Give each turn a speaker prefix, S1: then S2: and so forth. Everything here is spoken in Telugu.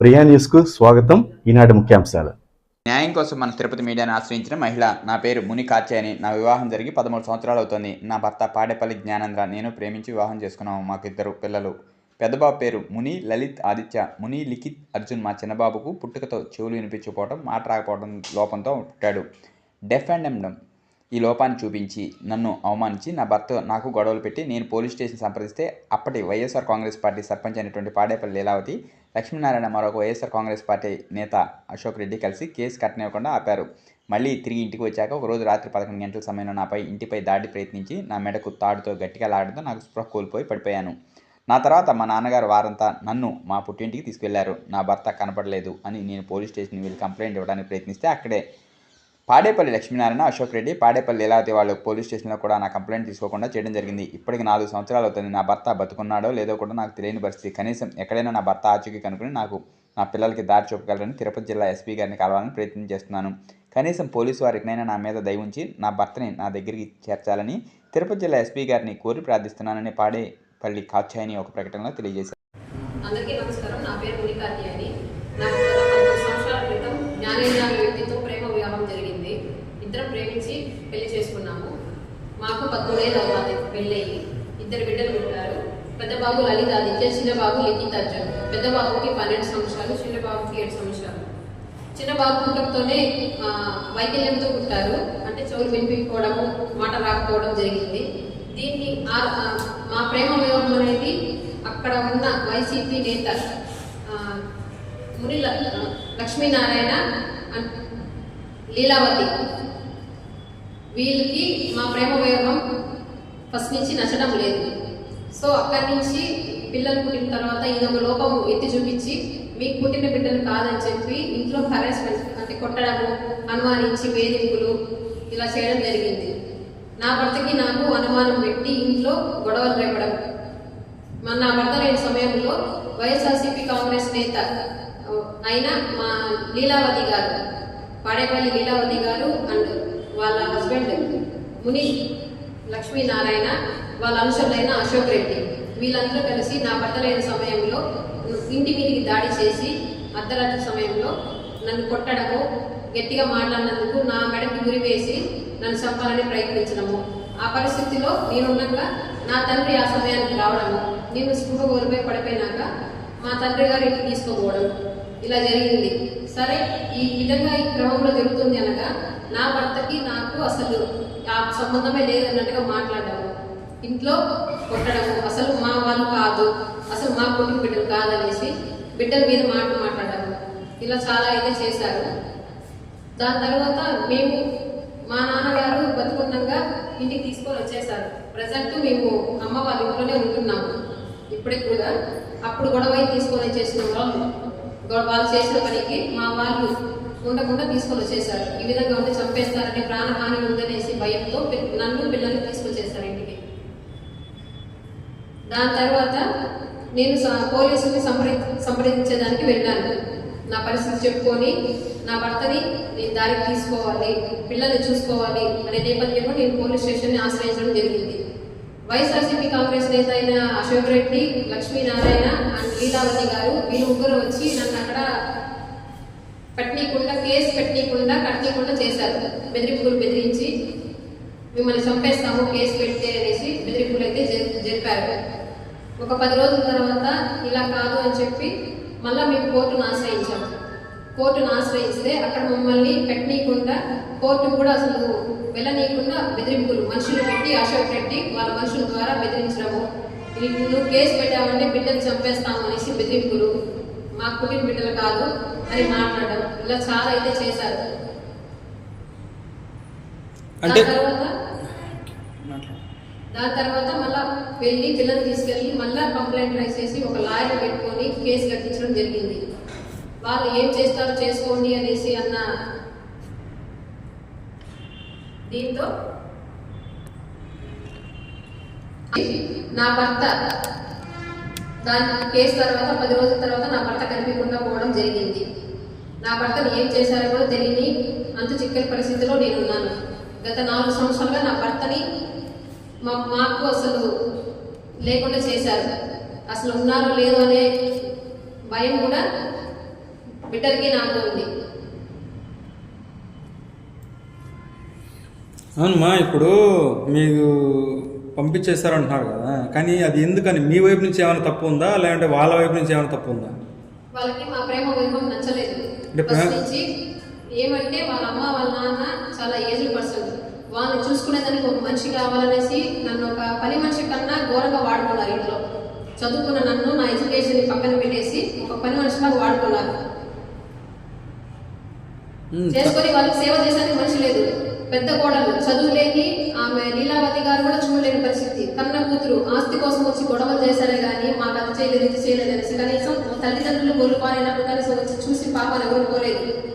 S1: ప్రియా న్యూస్కు స్వాగతం. ఈనాటి ముఖ్యాంశాలు.
S2: న్యాయం కోసం మన తిరుపతి మీడియాను ఆశ్రయించిన మహిళ నా పేరు ముని కార్చాయని నా వివాహం జరిగి పదమూడు సంవత్సరాలు అవుతుంది. నా భర్త పాడేపల్లి జ్ఞానేంద్ర నేను ప్రేమించి వివాహం చేసుకున్నాము మాకు ఇద్దరు పిల్లలు. పెద్దబాబు పేరు ముని లలిత్ ఆదిత్య. ముని లిఖిత్ అర్జున్ మా చిన్నబాబుకు పుట్టుకతో చెవులు వినిపించకపోవడం మాట రాకపోవడం లోపంతో పుట్టాడు. డెఫ్ అండ్ ఎండమ్ ఈ లోపాన్ని చూపించి నన్ను అవమానించి నా భర్త నాకు గొడవలు పెట్టి నేను పోలీస్ స్టేషన్ సంప్రదిస్తే అప్పటి వైఎస్ఆర్ కాంగ్రెస్ పార్టీ సర్పంచ్ అయినటువంటి పాడేపల్లి లీలావతి లక్ష్మీనారాయణ మరొక వైఎస్ఆర్ కాంగ్రెస్ పార్టీ నేత అశోక్ రెడ్డి కలిసి కేసు కట్టనివ్వకుండా ఆపారు. మళ్ళీ తిరిగి ఇంటికి వచ్చాక ఒకరోజు రాత్రి పదకొండు గంటల సమయంలో నాపై ఇంటిపై దాడి ప్రయత్నించి నా మెడకు తాడుతో గట్టిగా లాడడంతో నాకు స్పృహ కోల్పోయి పడిపోయాను. నా తర్వాత మా నాన్నగారు వారంతా నన్ను మా పుట్టింటికి తీసుకెళ్ళారు. నా భర్త కనపడలేదు అని నేను పోలీస్ స్టేషన్ వెళ్ళి కంప్లైంట్ ఇవ్వడానికి ప్రయత్నిస్తే అక్కడే పాడేపల్లి లక్ష్మీనారాయణ అశోక్ రెడ్డి పాడేపల్లి లీలావతి వాళ్ళు పోలీస్ స్టేషన్లో కూడా నా కంప్లైంట్ తీసుకోకుండా చేయడం జరిగింది. ఇప్పటికి నాలుగు సంవత్సరాలు అవుతుంది. నా భర్త బతుకున్నాడో లేదో కూడా నాకు తెలియని పరిస్థితి. కనీసం ఎక్కడైనా నా భర్త ఆచూకీ కనుక్కుని నాకు నా పిల్లలకి దారి చూపగలరని తిరుపతి జిల్లా ఎస్పీ గారిని కలవాలని ప్రయత్నం చేస్తున్నాను. కనీసం పోలీసు వారికినైనా నా మీద దయ ఉంచి నా భర్తని నా దగ్గరికి చేర్చాలని తిరుపతి జిల్లా ఎస్పీ గారిని కోరి ప్రార్థిస్తున్నానని పాడేపల్లి కాచాయని ఒక ప్రకటనలో తెలియజేశారు.
S3: అందరికీ నమస్కారం. నా పేరు మునికార్తి అని నాకు గత పదకొండు సంవత్సరాల క్రితం జ్ఞానేంద్ర అనే వ్యక్తితో ప్రేమ వివాహం జరిగింది ఇద్దరం ప్రేమించి పెళ్ళి చేసుకున్నాము మాకు పద్మూడేళ్ళు అవుతుంది ఇద్దరు బిడ్డలు ఉంటారు. పెద్ద బాబు లలిత ఆదిత్య చిన్న బాబు లిఖిత్ అర్జున్. పెద్ద బాబుకి పన్నెండు సంవత్సరాలు చిన్న బాబుకి ఏడు సంవత్సరాలు. చిన్న బాబు పుట్టడంతోనే వైకల్యంతో పుట్టారు. అంటే చెవులు వినిపించుకోవడము మాట రాకపోవడం జరిగింది. దీన్ని ఆ- మా ప్రేమ వివాహం అనేది అక్కడ ఉన్న వైసీపీ నేత ఆ, ముని ల- లక్ష్మీనారాయణ లీలావతి వీళ్ళకి మా ప్రేమ వివాహం ఫస్ట్ నుంచి నచ్చడం లేదు. సో అక్కడి నుంచి పిల్లలు పుట్టిన తర్వాత ఇదొక లోపం ఎత్తి చూపించి మీకు పుట్టిన బిడ్డలు కాదని చెప్పి ఇంట్లో హరాస్మెంట్ అంటే కొట్టడము అనుమానించి వేధింపులు ఇలా చేయడం జరిగింది. నా భర్తకి నాకు అనుమానం పెట్టి ఇంట్లో గొడవలు రేపడం. మన నా భర్త లేని సమయంలో వైఎస్ఆర్సీపీ కాంగ్రెస్ నేత అయిన మా లీలావతి గారు పాడేపల్లి లీలావతి గారు అండ్ వాళ్ళ హస్బెండ్ ముని లక్ష్మీనారాయణ వాళ్ళ అనుచరులైన అశోక్ రెడ్డి. వీళ్ళందరూ కలిసి నా భర్త లేని సమయంలో ఇంటి మీదకి దాడి చేసి అర్ధరాత్రి సమయంలో నన్ను కొట్టడము గట్టిగా మాట్లాడినందుకు నా మెడకి గురి వేసి నన్ను చంపాలని ప్రయత్నించడము. ఆ పరిస్థితిలో నేనుండగా నా తండ్రి ఆ సమయానికి రావడము. నేను స్పృహ కోల్పోయి పడిపోయినాక మా తండ్రి గారు ఇంటికి తీసుకోపోవడం. ఇలా జరిగింది. సరే ఈ విధంగా ఈ క్రమంలో జరుగుతుంది అనగా నా భర్తకి నాకు అసలు ఆ సంబంధమే లేదన్నట్టుగా మాట్లాడము ఇంట్లో కొట్టడము అసలు మా వాళ్ళు కాదు అసలు మా పుట్టిన బిడ్డలు కాదనేసి బిడ్డల మీద మాట మాట్లాడము ఇలా చాలా అయితే చేశారు. దాని తర్వాత మేము మా నాన్నగారు బతుకున్నాగా ఇంటికి తీసుకొని వచ్చేసారు ప్రజెంట్ మేము అమ్మ వాళ్ళ ఇంట్లోనే ఉంటున్నాము. ఇప్పటికి కూడా అప్పుడు గొడవ అయి తీసుకొని వచ్చేసిన వాళ్ళు వాళ్ళు చేసిన పనికి మా వాళ్ళు ఉండకుండా తీసుకొని వచ్చేసారు ఈ విధంగా ఉంటే చంపేస్తారని ప్రాణహాని ఉందనేసి భయంతో నన్ను పిల్లల్ని తీసుకొచ్చేసారు ఇంటికి. దాని తర్వాత నేను పోలీసుని సంప్రది సంప్రదించేదానికి వెళ్ళాను. నా పరిస్థితి చెప్పుకొని నా భర్తని నేను దారికి తీసుకోవాలి పిల్లల్ని చూసుకోవాలి అనే నేపథ్యంలో నేను పోలీస్ స్టేషన్ని ఆశ్రయించడం జరిగింది. వైఎస్ఆర్సీపీ కాంగ్రెస్ నేత అయిన అశోక్ రెడ్డి లక్ష్మీనారాయణ అండ్ లీలావతి గారు వీళ్ళు ముగ్గురు వచ్చి నన్ను అక్కడ పెట్టనీయకుండా కేసు పెట్టనీయకుండా కట్టనీయకుండా చేశారు. బెదిరింపులు బెదిరించి మిమ్మల్ని చంపేస్తాము కేసు పెడితే అనేసి బెదిరింపులు అయితే జరిపారు. ఒక పది రోజుల తర్వాత ఇలా కాదు అని చెప్పి మళ్ళీ మేము కోర్టును ఆశ్రయించాం. కోర్టును ఆశ్రయిస్తే అక్కడ మమ్మల్ని పెట్టనీయకుండా కోర్టు కూడా అసలు వెళ్ళనీయకుండా బెదిరింపులు. మనుషులు పెట్టి అశోక్ రెడ్డి వాళ్ళ మనుషుల ద్వారా బెదిరించడము. "నీకు నువ్వు కేసు పెట్టావంటే బిడ్డలు చంపేస్తాము అనేసి బెదిరింపులు. మాకు పుట్టిన బిడ్డలు కాదు అని మాట్లాడడం. ఇలా చాలా అయితే చేశారు.
S4: అంటే
S3: దాని తర్వాత దాని తర్వాత మళ్ళా వెళ్ళి పిల్లల్ని తీసుకెళ్ళి మళ్ళా కంప్లైంట్ రైస్ చేసి ఒక లాయర్ పెట్టుకొని కేసు కట్టించడం జరిగింది. వాళ్ళు ఏం చేస్తారో చేసుకోండి అనేసి అన్న దీంతో నా భర్త దాని కేసు తర్వాత పది రోజుల తర్వాత నా భర్త కనిపించకుండా పోవడం జరిగింది. నా భర్తను ఏం చేశారో కూడా తెలియని అంత చిక్కని పరిస్థితిలో నేను ఉన్నాను గత నాలుగు సంవత్సరాలుగా నా భర్తని మా మాకు అసలు లేకుండా చేశారు. అసలు ఉన్నారో లేదో అనే భయం కూడా బిడ్డలకి నాకు ఉంది.
S4: అవునమ్మా ఇప్పుడు మీరు పంపించేశారంటున్నారు కదా కానీ అది ఎందుకని? మీ వైపు నుంచి ఏమైనా తప్పు ఉందా? లేదంటే వాళ్ళ వైపు నుంచి ఏమైనా తప్పు ఉందా?
S3: వాళ్ళకి మా ప్రేమ వైభవం నచ్చలేదు. నుంచి ఏమంటే వాళ్ళ అమ్మ వాళ్ళ నాన్న చాలా ఏజ్డ్ పర్సన్. వాళ్ళని చూసుకునేదానికి ఒక మనిషి కావాలనేసి నన్ను ఒక పని మనిషి కన్నా ఘోరంగా వాడుకున్నారు ఇంట్లో. చదువుకున్న నన్ను నా ఎడ్యుకేషన్ పక్కన పెట్టేసి ఒక పని మనిషిగా
S4: ఉమ్,
S3: చేసుకొని వాళ్ళకి సేవ చేసేందుకు మనిషి లేదు. పెద్ద కోడలు చదువు లేని ఆమె లీలావతి గారు కూడా చూడలేని పరిస్థితి. కన్న కూతురు ఆస్తి కోసం వచ్చి గొడవలు చేశారే కానీ మాకు అది చేయలేదు ఇది చేయలేదు అనేసి కనీసం తల్లిదండ్రులు గొల్లు కనీసం వచ్చి చూసి పాపను ఎవరు పోలేదు